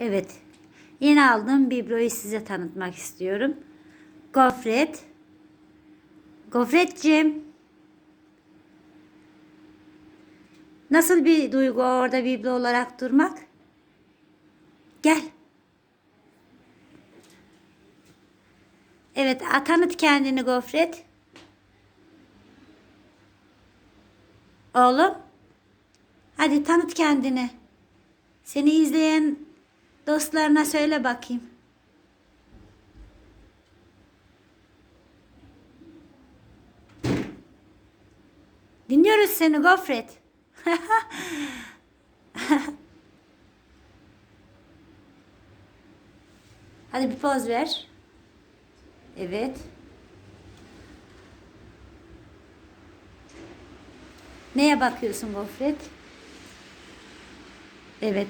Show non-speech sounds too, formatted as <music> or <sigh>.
Evet. Yeni aldığım bibloyu size tanıtmak istiyorum. Gofret. Gofretciğim. Nasıl bir duygu orada biblo olarak durmak? Gel. Evet, tanıt kendini Gofret. Oğlum. Hadi tanıt kendini. Seni izleyen dostlarına söyle bakayım. Dinliyoruz seni Gofret. <laughs> Hadi bir poz ver. Evet. Neye bakıyorsun Gofret? Evet.